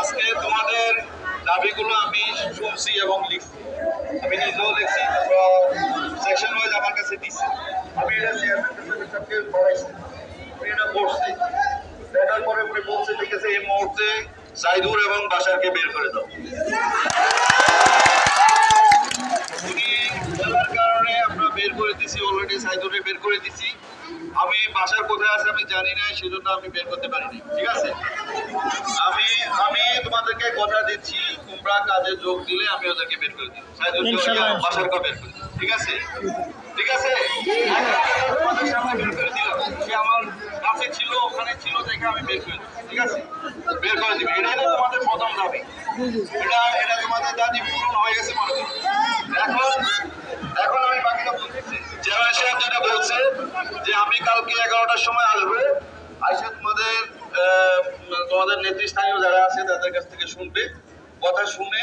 আজকে তোমাদের দাবিগুলো আমি শুনছি এবং লিখছি। আমি নিজেও লিখছি সেকশন ওয়াইজ আমার কাছে দিচ্ছি। আমি এটা চেয়ারম্যান পড়াইছি। আমি এটা পড়ছি দেখার পরে উনি বলছে ঠিক আছে এই সাইদুর এবং বাসারকে বের করে দাও। কারণে আমরা বের করে দিছি অলরেডি সাইদুরে বের করে দিছি। আমি বাসার কোথায় আছে আমি জানি না সেজন্য আমি বের করতে পারিনি ঠিক আছে? আমি আমি তোমাদেরকে কথা দিচ্ছি তোমরা কাজে যোগ দিলে আমি ওদেরকে বের করে দিই। সাইদুরকে বাসারকে বের করে দিই। ঠিক আছে? ঠিক আছে? ছিল আমি তোমাদের প্রথম দাবি। যেটা বলছে যে আমি কালকে এগারোটার সময় আসব, আইসা তোমাদের তোমাদের নেতৃস্থানীয় যারা আছে তাদের কাছ থেকে শুনবে। কথা শুনে